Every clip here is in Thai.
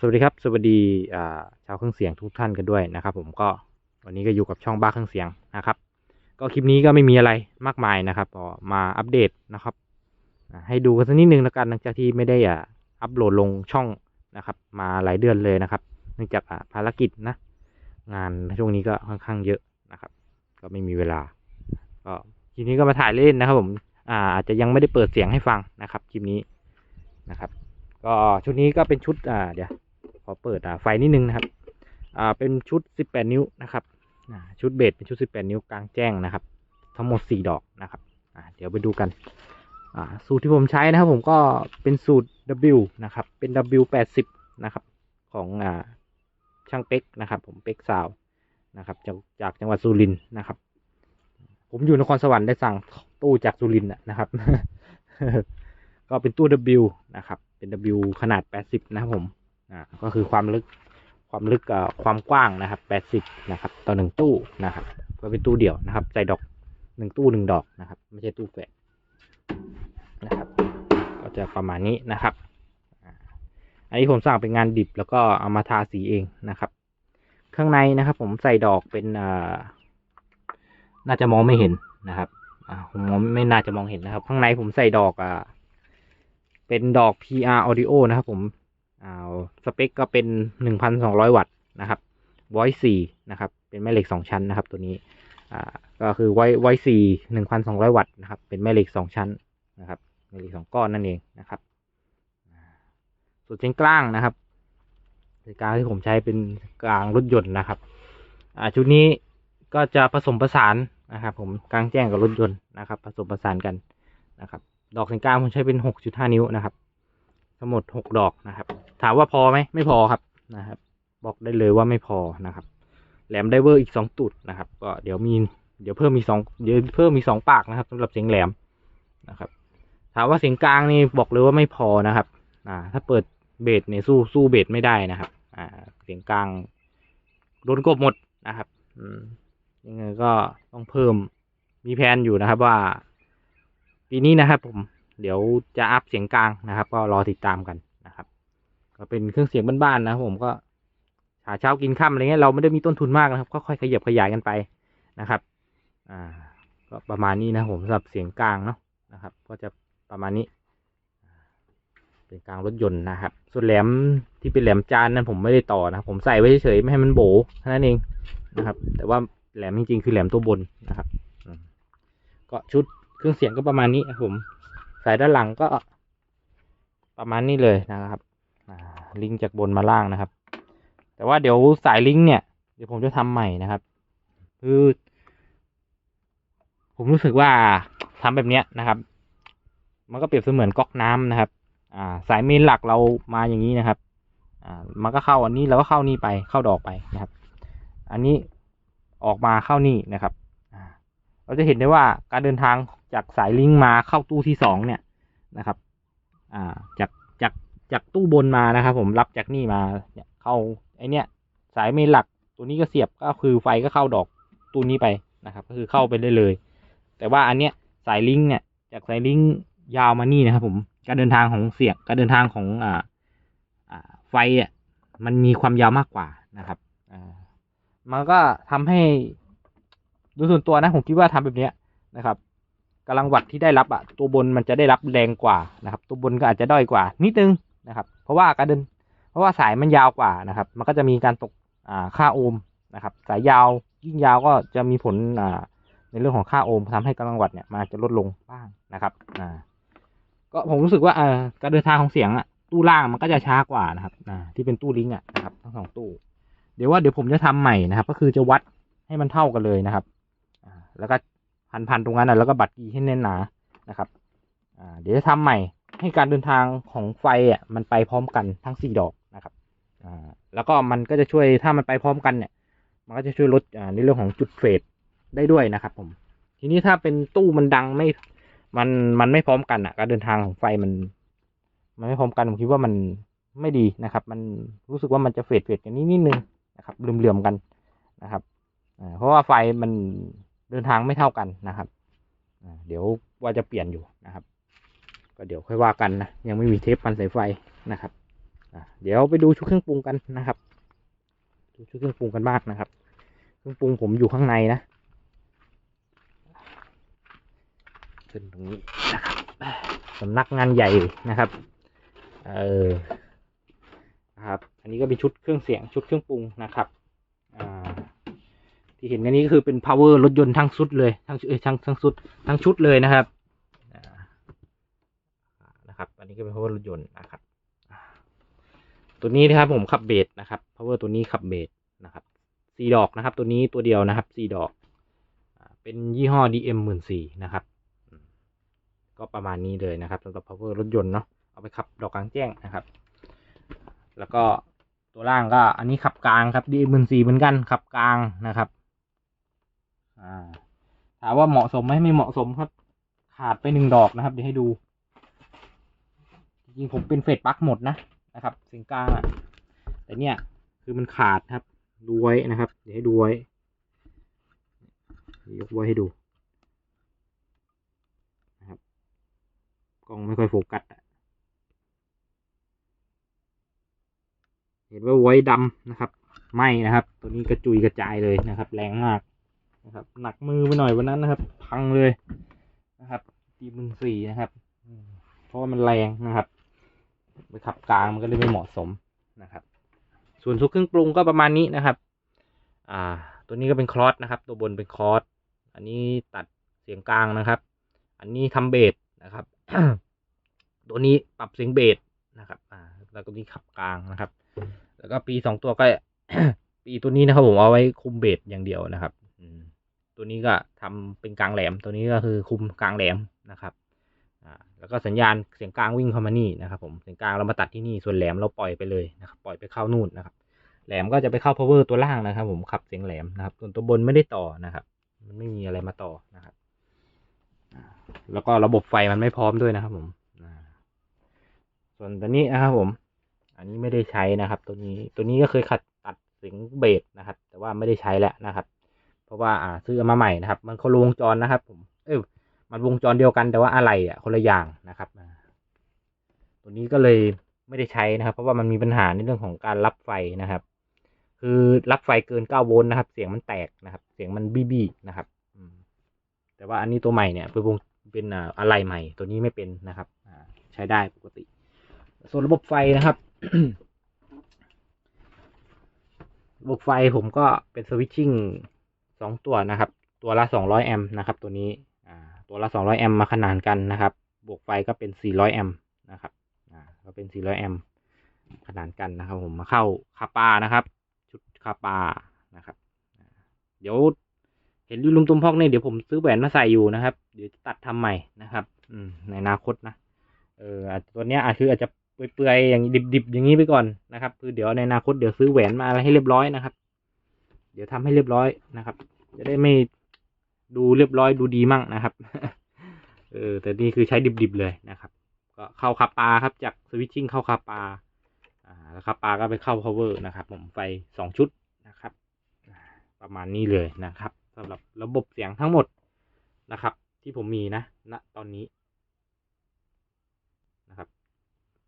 สวัสดีครับ สวัสดีชาวเครื่องเสียงทุกท่านกันด้วยนะครับ ผมก็วันนี้ก็อยู่กับช่องบ้าเครื่องเสียงนะครับ ก็คลิปนี้ก็ไม่มีอะไรมากมายนะครับมาอัปเดตนะครับ ให้ดูกันสักนิดนึงแล้วกันหลังจากที่ไม่ได้อัปโหลดลงช่องนะครับ มาหลายเดือนเลยนะครับ เนื่องจากอ่าภารกิจนะ งานช่วงนี้ก็ค่อนข้างเยอะนะครับ ก็ไม่มีเวลา ก็คลิปนี้ก็มาถ่ายเล่นนะครับ ผมอาจจะยังไม่ได้เปิดเสียงให้ฟังนะครับคลิปนี้นะครับ ก็ชุดนี้ก็เป็นชุดอ่าเดี๋ยว อเปิดอ่าไฟนิดนึงนะครับ อ่าเป็นชุด 18 นิ้วนะครับชุดเบสเป็นชุด 18 นิ้วกลางแจ้งนะครับ ทั้งหมด 4 ดอกนะครับอ่าเดี๋ยวไปดูกันอ่าสูตรที่ผมใช้นะครับ ผมก็เป็นสูตร W นะครับ เป็น W 80 นะครับ ของอ่าช่างเป็กนะครับ ผมเป็กซาวนะครับ จากจากจังหวัดสุรินทร์นะครับ ผมอยู่นครสวรรค์ได้สั่งตู้จากสุรินทร์นะนะครับ ก็เป็นตู้ W นะครับ เป็น W ขนาด 80 นะครับผม อ่าก็คือความลึกความลึกความกว้างนะครับ 80 นะครับ ต่อหนึ่งตู้นะครับ ก็เป็นตู้เดี่ยวนะครับ ใส่ดอกหนึ่งตู้หนึ่งดอกนะครับ ไม่ใช่ตู้แฝดนะครับ ก็จะประมาณนี้นะครับ อันนี้ผมสั่งเป็นงานดิบแล้วก็เอามาทาสีเองนะครับ ข้างในนะครับ ผมใส่ดอกเป็นอ่าน่าจะมองไม่เห็นนะครับอ่าผมมองไม่น่าจะมองเห็นนะครับ ข้างในผมใส่ดอกอ่าเป็นดอก PR Audio นะครับ ผม อ่าสเปคก็เป็น 1,200 วัตต์นะครับ Voice 4นะครับ เป็นแม่เหล็ก 2 ชั้นนะครับ ตัวนี้อ่าก็คือ Voice Voice 4 1,200วัตต์นะครับ เป็นแม่เหล็ก 2 ชั้นนะครับแม่เหล็ก2ก้อนนั่นเองนะครับส่วนเส้นกลางนะครับเส้นกลางที่ผมใช้เป็นกลางรถยนต์นะครับอ่าชุดนี้ก็จะผสมผสานนะครับ ผมกลางแจ้งกับรถยนต์นะครับ ผสมผสานกันนะครับ ดอกเส้นกลางผมใช้เป็น6.5นิ้วนะครับ ทั้งหมด6ดอกนะครับ ถามว่าพอไหมไม่พอครับนะครับ บอกได้เลยว่าไม่พอนะครับ แหลมไดเวอร์อีก2ตุดนะครับ ก็เดี๋ยวมีเดี๋ยวเพิ่มมีสองเดี๋ยวเพิ่มมีสองปากนะครับสำหรับเสียงแหลมนะครับ ถามว่าเสียงกลางนี่บอกเลยว่าไม่พอนะครับ อ่า ถ้าเปิดเบสเนี่ยสู้สู้เบสไม่ได้นะครับ อ่า เสียงกลางโดนกบหมดนะครับอืมยังไงก็ต้องเพิ่มมีแผนอยู่นะครับว่า ปีนี้นะครับผม เดี๋ยวจะอัพเสียงกลางนะครับ ก็รอติดตามกันนะครับ ก็เป็นเครื่องเสียงบ้านๆนะครับผมก็หาเช้ากินค่ำอะไรเงี้ยเราไม่ได้มีต้นทุนมากนะครับก็ค่อยขยับขยายกันไปนะครับอ่าก็ประมาณนี้นะผมสำหรับเสียงกลางเนาะนะครับ ก็จะประมาณนี้ เป็นกลางรถยนต์นะครับ ส่วนแหลมที่เป็นแหลมจานนั้นผมไม่ได้ต่อนะผมใส่ไว้เฉยๆไม่ให้มันโบเท่นั้นเองนะครับ แต่ว่าแหลมจริงๆคือแหลมตัวบนนะครับก็ชุดเครื่องเสียงก็ประมาณนี้ครับผมายด้านหลังก็ประมาณนี้เลยนะครับลิงก์จากบนมาล่างนะครับ แต่ว่าเดี๋ยวสายลิงก์เนี่ยเดี๋ยวผมจะทำใหม่นะครับ คือผมรู้สึกว่าทำแบบเนี้ยนะครับ มันก็เปรียบเสมือนก๊อกน้ำนะครับ อ่า สายเมนหลักเรามาอย่างนี้นะครับ อ่า มันก็เข้าอันนี้แล้วก็เข้านี่ไปเข้าดอกไปนะครับ อันนี้ออกมาเข้านี่นะครับเราจะเห็นได้ว่าการเดินทาง จากสายลิงก์มาเข้าตู้ที่สองเนี่ยนะครับ อ่า จากจากจากตู้บนมานะครับ ผมรับจากนี่มาเนี่ยเข้าไอเนี้ยสายเมนหลักตัวนี้ก็เสียบก็คือไฟก็เข้าดอกตู้นี้ไปนะครับ ก็คือเข้าไปได้เลย แต่ว่าอันเนี้ยสายลิงก์เนี่ย จากสายลิงก์ยาวมานี่นะครับ ผมการเดินทางของเสียงการเดินทางของอ่าอ่าไฟอะมันมีความยาวมากกว่านะครับอ่ามันก็ทำให้โดยส่วนตัวนะผมคิดว่าทำแบบเนี้ยนะครับ กำลังวัดที่ได้รับอะตัวบนมันจะได้รับแรงกว่านะครับ ตัวบนก็อาจจะด้อยกว่า นิดนึงนะครับ เพราะว่าการเดิน เพราะว่าสายมันยาวกว่านะครับ มันก็จะมีการตกอ่าค่าโอห์มนะครับ สายยาวยิ่งยาวก็จะมีผลอ่าในเรื่องของค่าโอห์มทำให้กำลังวัดเนี่ยมันอาจจะลดลงบ้างนะครับอ่าก็ผมรู้สึกว่าอ่าการเดินทางของเสียงอะตู้ล่างมันก็จะช้ากว่านะครับอ่าที่เป็นตู้ลิงก์อะนะครับทั้งสองตู้ เดี๋ยวว่าเดี๋ยวผมจะทำใหม่นะครับ ก็คือจะวัดให้มันเท่ากันเลยนะครับอ่าแล้วก็ พันพันๆตรงนั้นอะแล้วก็บัดกีให้แน่นหนานะครับอ่าเดี๋ยวจะทำใหม่ให้การเดินทางของไฟอะมันไปพร้อมกันทั้งสี่ดอกนะครับอ่าแล้วก็มันก็จะช่วยถ้ามันไปพร้อมกันเนี่ย มันก็จะช่วยลดอ่าในเรื่องของจุดเฟดได้ด้วยนะครับ ผม ทีนี้ถ้าเป็นตู้มันดังไม่มันมันไม่พร้อมกันอะ การเดินทางของไฟมัน มันไม่พร้อมกันผมคิดว่ามันไม่ดีนะครับ มันรู้สึกว่ามันจะเฟดเฟดกันนิดนิดนึงนะครับเหลื่อมๆกันนะครับอ่าเพราะว่าไฟมัน เดินทางไม่เท่ากันนะครับ เดี๋ยวว่าจะเปลี่ยนอยู่นะครับ ก็เดี๋ยวค่อยว่ากันนะ ยังไม่มีเทปพันสายไฟนะครับเดี๋ยวไปดูชุดเครื่องปรุงกันนะครับ ดูชุดเครื่องปรุงกันบ้างนะครับ เครื่องปรุงผมอยู่ข้างในนะ ขึ้นตรงนี้นะครับสำนักงานใหญ่นะครับ เออครับ อันนี้ก็เป็นชุดเครื่องเสียงชุดเครื่องปรุงนะครับ ที่เห็นกันนี้ก็คือเป็น power รถยนต์ทั้งชุดเลยทั้งทั้งทั้งชุดทั้งชุดเลยนะครับนะครับ อันนี้ก็เป็น power รถยนต์นะครับ ตัวนี้นะครับผมขับเบสนะครับ power ตัวนี้ขับเบสนะครับสี่ดอกนะครับ ตัวนี้ตัวเดียวนะครับสี่ดอก เป็นยี่ห้อ DM หมื่นสี่นะครับ ก็ประมาณนี้เลยนะครับสำหรับ power รถยนต์เนาะเอาไปขับดอกกลางแจ้งนะครับ แล้วก็ตัวล่างก็อันนี้ขับกลางครับ DM หมื่นสี่เหมือนกันขับกลางนะครับ อ่า ถามว่าเหมาะสมไหมไม่เหมาะสมครับ ขาดไปหนึ่งดอกนะครับ เดี๋ยวให้ดู จริงผมเป็นเฟดปักหมดนะนะครับสียงกลางอะแต่เนี่ย คือมันขาดครับดูไว้นะครับ เดี๋ยวให้ดูไว้ยกไว้ให้ดูนะครับกล้องไม่ค่อยโฟกัสอะเห็นว่าไว้ดำนะครับไหมนะครับ ตัวนี้กระจุยกระจายเลยนะครับ แรงมาก นะครับ หนักมือไปหน่อยวันนั้นนะครับ พังเลยนะครับตีมึงสี่นะครับเพราะว่ามันแรงนะครับ ไปขับกลางมันก็เลยไม่เหมาะสมนะครับ ส่วนทุกเครื่องปรุงก็ประมาณนี้นะครับ อ่า ตัวนี้ก็เป็นคลอสนะครับ ตัวบนเป็นคลอสอันนี้ตัดเสียงกลางนะครับ อันนี้ทำเบสนะครับ ตัวนี้ปรับเสียงเบสนะครับ อ่า แล้วก็นี้ขับกลางนะครับ แล้วก็ปีสองตัวก็ปีตัวนี้นะครับผมเอาไว้คุมเบสอย่างเดียวนะครับ ตัวนี้ก็ทำเป็นกลางแหลม ตัวนี้ก็คือคุมกลางแหลมนะครับอ่าแล้วก็สัญญาณเสียงกลางวิ่งเข้ามานี่นะครับ ผมเสียงกลางเรามาตัดที่นี่ส่วนแหลมเราปล่อยไปเลยนะครับปล่อยไปเข้านู่นนะครับ แหลมก็จะไปเข้า power ตัวล่างนะครับ ผมขับเสียงแหลมนะครับ ส่วนตัวบนไม่ได้ต่อนะครับ มันไม่มีอะไรมาต่อนะครับอ่าแล้วก็ระบบไฟมันไม่พร้อมด้วยนะครับ ผมอ่าส่วนตัวนี้นะครับ ผม อันนี้ไม่ได้ใช้นะครับ ตัวนี้ตัวนี้ก็เคยขัดตัดเสียงเบสนะครับ แต่ว่าไม่ได้ใช้แล้วนะครับ เพราะว่าอ่าซื้อมาใหม่นะครับ มันคนละวงจรนะครับ ผม เออมันวงจรเดียวกันแต่ว่าอะไรอะคนละอย่างนะครับตัวนี้ก็เลยไม่ได้ใช้นะครับ เพราะว่ามันมีปัญหาในเรื่องของการรับไฟนะครับ คือรับไฟเกิน9โวลต์นะครับ เสียงมันแตกนะครับ เสียงมันบี้บี้นะครับแต่ว่าอันนี้ตัวใหม่เนี่ยเป็นวงเป็นอะไรใหม่ ตัวนี้ไม่เป็นนะครับใช้ได้ปกติ ส่วนระบบไฟนะครับระบบไฟผมก็เป็นสวิตชิ่ง สองตัวนะครับ ตัวละสองร้อยแอมป์นะครับ ตัวนี้อ่าตัวละสองร้อยแอมป์มาขนานกันนะครับ บวกไฟก็เป็นสี่ร้อยแอมป์นะครับอ่าก็เป็นสี่ร้อยแอมป์ขนานกันนะครับ ผมมาเข้าคาปานะครับ ชุดคาปานะครับ เดี๋ยวเห็นยู่ลุงตุ้มพอกเนี่ยเดี๋ยวผมซื้อแหวนมาใส่อยู่นะครับ เดี๋ยวจะตัดทำใหม่นะครับ อืมในอนาคตนะเอออตัวเนี้ยอาจคืออาจจะเปื่อยๆอย่างดิบๆอย่างนี้ไปก่อนนะครับ คือเดี๋ยวในอนาคตเดี๋ยวซื้อแหวนมาอะไรให้เรียบร้อยนะครับ ดี๋ยวทำให้เรียบร้อยนะครับ จะได้ไม่ดูเรียบร้อยดูดีมั่งนะครับ เออแต่นี่คือใช้ดิบๆเลยนะครับ ก็เข้าคาปาครับจากสวิตชิ่งเข้าคาปาอ่าแล้วคาปาก็ไปเข้า power นะครับ ผมไฟสองชุดนะครับ ประมาณนี้เลยนะครับสำหรับระบบเสียงทั้งหมดนะครับ ที่ผมมีนะณตอนนี้นะครับ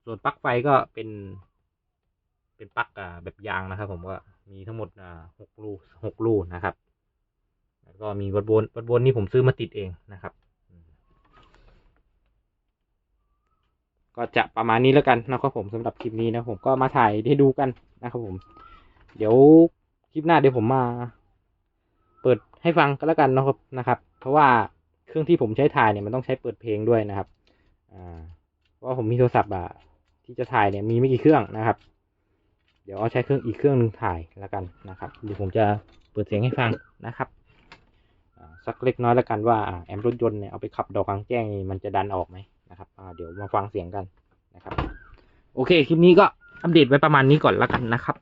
ส่วนปลั๊กไฟก็เป็น เป็นปลั๊กอ่าแบบยางนะครับ ผมก็ มีทั้งหมดอ่าหกรูหกรูนะครับ แล้วก็มีวัดวนวัดวนนี่ผมซื้อมาติดเองนะครับ ก็จะประมาณนี้แล้วกันนะครับผมสำหรับคลิปนี้นะผมก็มาถ่ายให้ดูกันนะครับผม เดี๋ยวคลิปหน้าเดี๋ยวผมมาเปิดให้ฟังก็แล้วกันนะครับนะครับ เพราะว่าเครื่องที่ผมใช้ถ่ายเนี่ยมันต้องใช้เปิดเพลงด้วยนะครับ อ่า เพราะผมมีโทรศัพท์อะที่จะถ่ายเนี่ยมีไม่กี่เครื่องนะครับ เดี๋ยวเอาใช้เครื่องอีกเครื่องหนึ่งถ่ายแล้วกันนะครับเดี๋ยวผมจะเปิดเสียงให้ฟังนะครับสักเล็กน้อยแล้วกันว่าแอมรถยนต์เนี่ยเอาไปขับดอกกลางแจ้งมันจะดันออกไหมนะครับเดี๋ยวมาฟังเสียงกันนะครับ โอเคคลิปนี้ก็อัปเดตไว้ประมาณนี้ก่อนแล้วกันนะครับ